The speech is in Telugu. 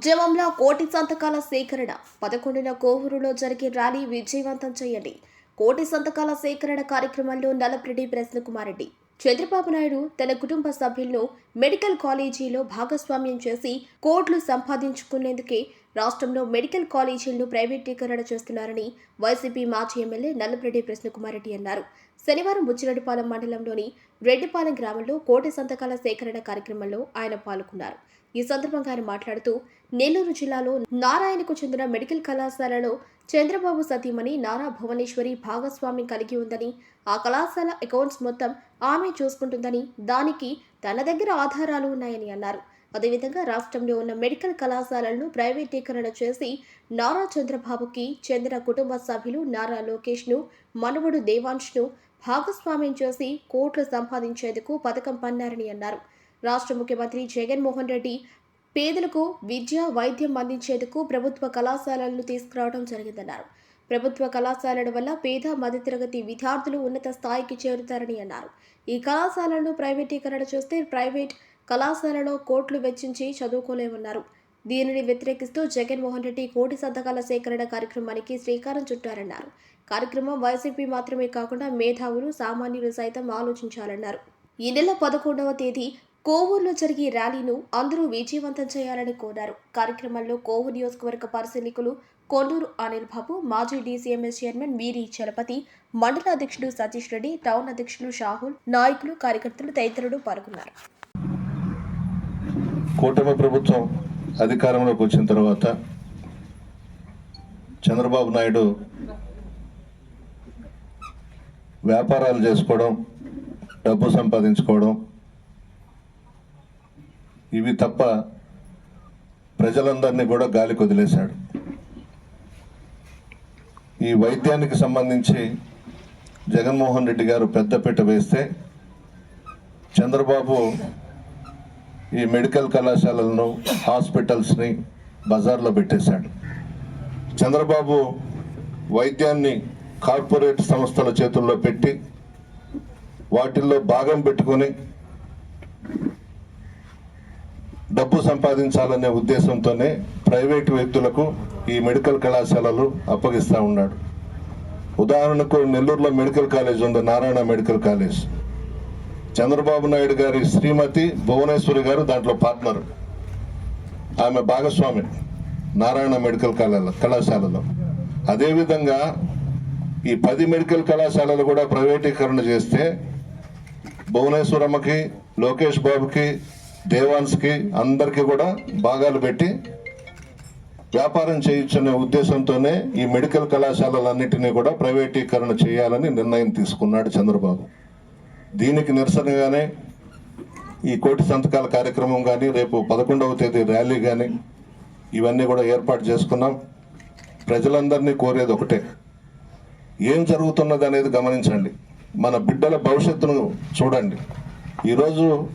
ఉద్యమంలో కోటి సంతకాల సేకరణ. పదకొండున కోవూరులో జరిగే ర్యాలీ విజయవంతం చేయండి. కోటి సంతకాల సేకరణ కార్యక్రమంలో నలపరెడ్డి ప్రశ్నకుమారెడ్డి చంద్రబాబు నాయుడు తన కుటుంబ సభ్యులను మెడికల్ కాలేజీలో భాగస్వామ్యం చేసి కోట్లు సంపాదించుకునేందుకే రాష్ట్రంలో మెడికల్ కాలేజీలను ప్రైవేటీకరణ చేస్తున్నారని వైసీపీ మాజీ ఎమ్మెల్యే నల్లప్రెడ్డి ప్రశ్నకుమారెడ్డి అన్నారు. శనివారం బుచ్చిరెడ్డిపాలెం మండలంలోని రెడ్డిపాలెం గ్రామంలో కోటి సంతకాల సేకరణ కార్యక్రమంలో ఆయన పాల్గొన్నారు. ఈ సందర్భంగా ఆయన మాట్లాడుతూ నెల్లూరు జిల్లాలో నారాయణకు చెందిన మెడికల్ కళాశాలలో చంద్రబాబు సతీమణి నారా భువనేశ్వరి భాగస్వామ్యం కలిగి ఉందని ఆ కళాశాల అకౌంట్స్ మొత్తం ఆమె చూసుకుంటుందని దానికి తన దగ్గర ఆధారాలు ఉన్నాయని అన్నారు. అదేవిధంగా రాష్ట్రంలో ఉన్న మెడికల్ కళాశాలలను ప్రైవేటీకరణ చేసి నారా చంద్రబాబుకి చెందిన కుటుంబ సభ్యులు నారా లోకేష్ను మనవడు దేవాంష్ను భాగస్వామ్యం చేసి కోట్లు సంపాదించేందుకు పథకం పన్నారని అన్నారు. రాష్ట్ర ముఖ్యమంత్రి జగన్మోహన్ రెడ్డి పేదలకు విద్య వైద్యం అందించేందుకు ప్రభుత్వ కళాశాలలను తీసుకురావడం జరిగిందన్నారు. ప్రభుత్వ కళాశాలల వల్ల పేద మధ్యతరగతి విద్యార్థులు ఉన్నత స్థాయికి చేరుతారని అన్నారు. ఈ కళాశాలను ప్రైవేటీకరణ చేస్తే ప్రైవేట్ కళాశాలలో కోట్లు వెచ్చించి చదువుకోలేమన్నారు. దీనిని వ్యతిరేకిస్తూ జగన్మోహన్ రెడ్డి కోటి సంతకాల సేకరణ కార్యక్రమానికి శ్రీకారం చుట్టారన్నారు. కార్యక్రమం వైసీపీ మాత్రమే కాకుండా మేధావులు సామాన్యులు సైతం ఆలోచించాలన్నారు. ఈ నెల పదకొండవ తేదీ కోవూరులో జరిగే ర్యాలీను అందరూ విజయవంతం చేయాలని కోరారు. కార్యక్రమంలో కోవూరు నియోజకవర్గ పరిశీలకులు కొండూరు అనిల్ బాబు మాజీ డీసీఎంఎస్ చైర్మన్ మీరి చలపతి మండల అధ్యక్షుడు సతీష్ రెడ్డి టౌన్ అధ్యక్షులు షాహుల్ నాయకులు కార్యకర్తలు తదితరులు పాల్గొన్నారు. కూటమి ప్రభుత్వం అధికారంలోకి వచ్చిన తర్వాత చంద్రబాబు నాయుడు వ్యాపారాలు చేసుకోవడం డబ్బు సంపాదించుకోవడం ఇవి తప్ప ప్రజలందరినీ కూడా గాలి కొదిలేశాడు ఈ వైద్యానికి సంబంధించి జగన్మోహన్ రెడ్డి గారు పెద్దపీట వేస్తే చంద్రబాబు ఈ మెడికల్ కళాశాలలను హాస్పిటల్స్ని బజార్లో పెట్టేశాడు. చంద్రబాబు వైద్యాన్ని కార్పొరేట్ సంస్థల చేతుల్లో పెట్టి వాటిల్లో భాగం పెట్టుకొని డబ్బు సంపాదించాలనే ఉద్దేశంతోనే ప్రైవేటు వ్యక్తులకు ఈ మెడికల్ కళాశాలలు అప్పగిస్తూ ఉన్నాడు. ఉదాహరణకు నెల్లూరులో మెడికల్ కాలేజ్ ఉంది నారాయణ మెడికల్ కాలేజ్. చంద్రబాబు నాయుడు గారి శ్రీమతి భువనేశ్వరి గారు దాంట్లో పార్ట్నర్. ఆమె భాగస్వామి నారాయణ మెడికల్ కళాల కళాశాలలో. అదేవిధంగా ఈ పది మెడికల్ కళాశాలలు కూడా ప్రైవేటీకరణ చేస్తే భువనేశ్వరమ్మకి లోకేష్ బాబుకి దేవాన్స్కి అందరికీ కూడా భాగాలు పెట్టి వ్యాపారం చేయించనే ఉద్దేశంతోనే ఈ మెడికల్ కళాశాలలన్నింటినీ కూడా ప్రైవేటీకరణ చేయాలని నిర్ణయం తీసుకున్నాడు చంద్రబాబు. దీనికి నిరసనగానే ఈ కోటి సంతకాల కార్యక్రమం కానీ రేపు పదకొండవ తేదీ ర్యాలీ కానీ ఇవన్నీ కూడా ఏర్పాటు చేసుకున్నాం. ప్రజలందరినీ కోరేది ఒకటే. ఏం జరుగుతున్నది అనేది గమనించండి. మన బిడ్డల భవిష్యత్తును చూడండి. ఈరోజు